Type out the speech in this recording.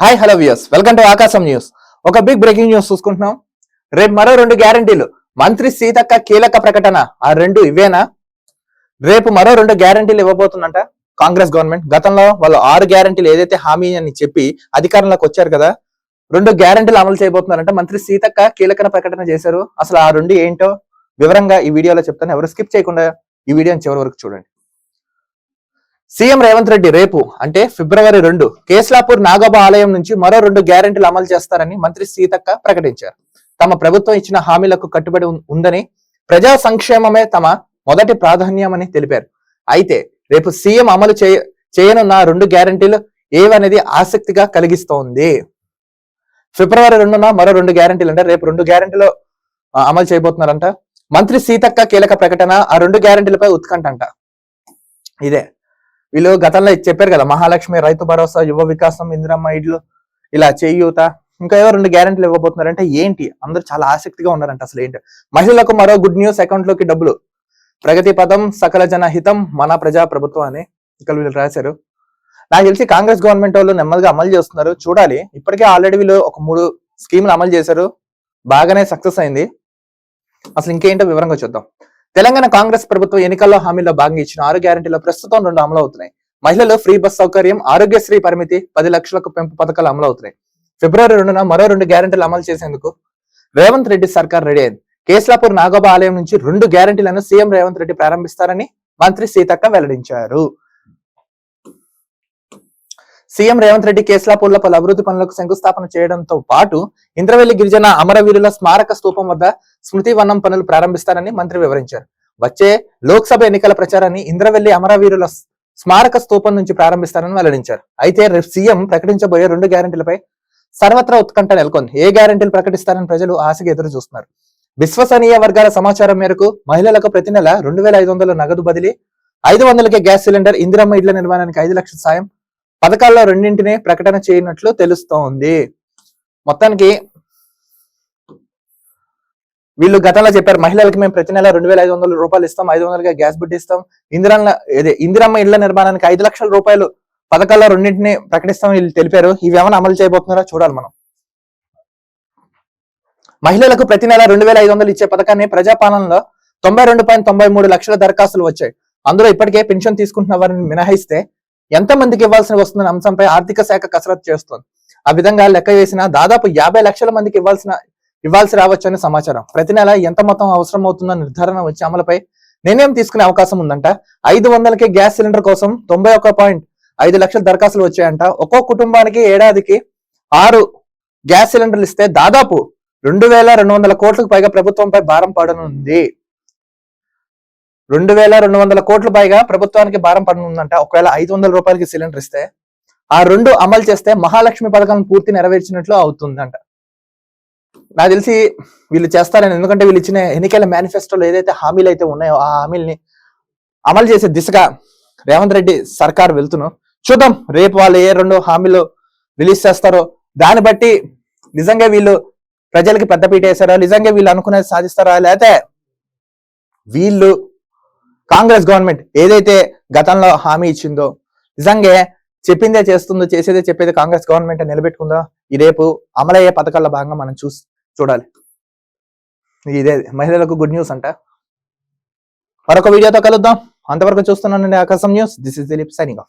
Hi hello views welcome to Aakasam news ఒక big breaking news చూసుకుంటున్నాం. రేపు మరో రెండు గ్యారంటీలు మంత్రి సీతక్క కీలక ప్రకటన. ఆ రెండు ఇవేనా? రేపు మరో రెండు గ్యారంటీలు ఇవ్వబోతుందంట. కాంగ్రెస్ గవర్నమెంట్ గతంలో వాళ్ళు ఆరు గ్యారంటీలు ఏదైతే హామీ అని చెప్పి అధికారంలోకి వచ్చారు కదా రెండు గ్యారంటీలు అమలు చేయబోతున్నారంట. మంత్రి సీతక్క కీలక ప్రకటన చేశారు. అసలు ఆ రెండు ఏంటో వివరంగా ఈ వీడియోలో చెప్తాను. ఎవరు స్కిప్ చేయకుండా ఈ వీడియోని చివరి వరకు చూడండి. సీఎం రేవంత్ రెడ్డి రేపు అంటే ఫిబ్రవరి రెండు కేస్లాపూర్ నాగోబా ఆలయం నుంచి మరో రెండు గ్యారెంటీలు అమలు చేస్తారని మంత్రి సీతక్క ప్రకటించారు. తమ ప్రభుత్వం ఇచ్చిన హామీలకు కట్టుబడి ఉందని ప్రజా సంక్షేమమే తమ మొదటి ప్రాధాన్యమని తెలిపారు. అయితే రేపు సీఎం అమలు చేయ చేయనున్న రెండు గ్యారెంటీలు ఏవనేది ఆసక్తిగా కలిగిస్తోంది. ఫిబ్రవరి రెండున మరో రెండు గ్యారెంటీలు అంటే రేపు రెండు గ్యారెంటీలు అమలు చేయబోతున్నారంట. మంత్రి సీతక్క కీలక ప్రకటన ఆ రెండు గ్యారెంటీలపై ఉత్కంఠంట ఇదే. వీళ్ళు గతంలో చెప్పారు కదా మహాలక్ష్మి రైతు భరోసా యువ వికాసం ఇందిరమ్మ ఇడ్లు ఇలా చేయూత. ఇంకా ఎవరు రెండు గ్యారెంటీలు ఇవ్వబోతున్నారంటే ఏంటి? అందరూ చాలా ఆసక్తిగా ఉన్నారంట అసలు ఏంటి? మహిళలకు మరో గుడ్ న్యూస్ అకౌంట్లోకి డబ్బులు. ప్రగతి పదం సకల జన హితం మన ప్రజా ప్రభుత్వం అని ఇక్కడ వీళ్ళు రాశారు. నాకు తెలిసి కాంగ్రెస్ గవర్నమెంట్ వాళ్ళు నెమ్మదిగా అమలు చేస్తున్నారు. చూడాలి. ఇప్పటికే ఆల్రెడీ వీళ్ళు ఒక మూడు స్కీములు అమలు చేశారు. బాగానే సక్సెస్ అయింది. అసలు ఇంకేంటో వివరంగా చూద్దాం. తెలంగాణ కాంగ్రెస్ ప్రభుత్వం ఎన్నికల్లో హామీలో భాగంగా ఇచ్చిన ఆరు గ్యారెంటీలో ప్రస్తుతం రెండు అమలు అవుతున్నాయి మహిళలు ఫ్రీ బస్ సౌకర్యం ఆరోగ్యశ్రీ పరిమితి పది లక్షలకు పెంపు పథకాలు అమలు అవుతున్నాయి ఫిబ్రవరి రెండున మరో రెండు గ్యారెంటీలు అమలు చేసేందుకు రేవంత్ రెడ్డి సర్కార్ రెడీ అయింది. కేస్లాపూర్ నాగోబా ఆలయం నుంచి రెండు గ్యారెంటీలను సీఎం రేవంత్ రెడ్డి ప్రారంభిస్తారని మంత్రి సీతక్క వెల్లడించారు. సీఎం రేవంత్ రెడ్డి కేస్లాపూర్లో పలు అభివృద్ధి పనులకు శంకుస్థాపన చేయడంతో పాటు ఇంద్రవెల్లి గిరిజన అమరవీరుల స్మారక స్తూపం వద్ద స్మృతి వనం పనులు ప్రారంభిస్తారని మంత్రి వివరించారు. వచ్చే లోక్సభ ఎన్నికల ప్రచారాన్ని ఇంద్రవెల్లి అమరవీరుల స్మారక స్తూపం నుంచి ప్రారంభిస్తారని వెల్లడించారు. అయితే రేపు సీఎం ప్రకటించబోయే రెండు గ్యారెంటీలపై సర్వత్రా ఉత్కంఠ నెలకొంది. ఏ గ్యారెంటీలు ప్రకటిస్తారని ప్రజలు ఆశగా ఎదురు చూస్తున్నారు. విశ్వసనీయ వర్గాల సమాచారం మేరకు మహిళలకు ప్రతి నెల రెండు వేల ఐదు వందల నగదు బదిలీ ఐదు వందలకే గ్యాస్ సిలిండర్ ఇందిరమ్మ ఇళ్ళ నిర్మాణానికి ఐదు లక్షల సాయం పథకాల్లో రెండింటిని ప్రకటన చేయనట్లు తెలుస్తోంది. మొత్తానికి వీళ్ళు గతంలో చెప్పారు మహిళలకు మేము ప్రతి నెల రెండు వేల ఐదు వందల రూపాయలు ఇస్తాం ఐదు వందలుగా గ్యాస్ బిడ్ ఇస్తాం. ఇందిరాల ఇదే ఇందిరమ్మ ఇళ్ళ నిర్మాణానికి ఐదు లక్షల రూపాయలు పథకాల్లో రెండింటిని ప్రకటిస్తామని వీళ్ళు తెలిపారు. ఇవి అమలు చేయబోతున్నారో? చూడాలి మనం. మహిళలకు ప్రతి నెల రెండు వేల ఐదు వందలు ఇచ్చే పథకాన్ని ప్రజాపాలనలో తొంభై రెండు పాయింట్ తొంభై మూడు లక్షల దరఖాస్తులు వచ్చాయి. అందులో ఇప్పటికే పెన్షన్ తీసుకుంటున్న వారిని మినహాయిస్తే ఎంత మందికి ఇవ్వాల్సిన వస్తున్న అంశంపై ఆర్థిక శాఖ కసరత్తు చేస్తోంది. ఆ విధంగా లెక్క వేసిన దాదాపు యాభై లక్షల మందికి ఇవ్వాల్సిన ఇవ్వాల్సి రావచ్చని సమాచారం. ప్రతి నెల ఎంత మొత్తం అవసరం అవుతుందో నిర్ధారణ వచ్చి అమలుపై నిర్ణయం తీసుకునే అవకాశం ఉందంట. ఐదు వందలకి గ్యాస్ సిలిండర్ కోసం తొంభై ఒక పాయింట్ ఐదు లక్షల దరఖాస్తులు వచ్చాయంట. ఒక్కో కుటుంబానికి ఏడాదికి ఆరు గ్యాస్ సిలిండర్లు ఇస్తే దాదాపు రెండు వేల రెండు వందల కోట్లకు పైగా ప్రభుత్వంపై భారం పడనుంది. రెండు వేల రెండు వందల కోట్లు పైగా ప్రభుత్వానికి భారం పడనుందంట. ఒకవేళ ఐదు వందల రూపాయలకి సిలిండర్ ఇస్తే ఆ రెండు అమలు చేస్తే మహాలక్ష్మి పథకం పూర్తి నెరవేర్చినట్లు అవుతుందంట. నాకు తెలిసి వీళ్ళు చేస్తారని ఎందుకంటే వీళ్ళు ఇచ్చిన ఎన్నికల మేనిఫెస్టోలో ఏదైతే హామీలు అయితే ఉన్నాయో ఆ హామీల్ని అమలు చేసే దిశగా రేవంత్ రెడ్డి సర్కార్ వెళ్తును. చూద్దాం రేపు వాళ్ళు ఏ రెండు హామీలు రిలీజ్ చేస్తారో. దాన్ని బట్టి నిజంగా వీళ్ళు ప్రజలకి పెద్దపీట వేసారా నిజంగా వీళ్ళు అనుకునేది సాధిస్తారా? లేకపోతే వీళ్ళు కాంగ్రెస్ గవర్నమెంట్ ఏదైతే గతంలో హామీ ఇచ్చిందో నిజంగా చెప్పిందే చేస్తుందో చేసేదే చెప్పేది కాంగ్రెస్ గవర్నమెంట్ నిలబెట్టుకుందో? ఈ రేపు అమలయ్యే పథకాల్లో భాగంగా మనం చూసి చూడాలి. ఇదే మహిళలకు గుడ్ న్యూస్ అంట. మరొక వీడియోతో కలుద్దాం. అంతవరకు చూస్తున్నానండి Aakasam news. This is Dilip signing off.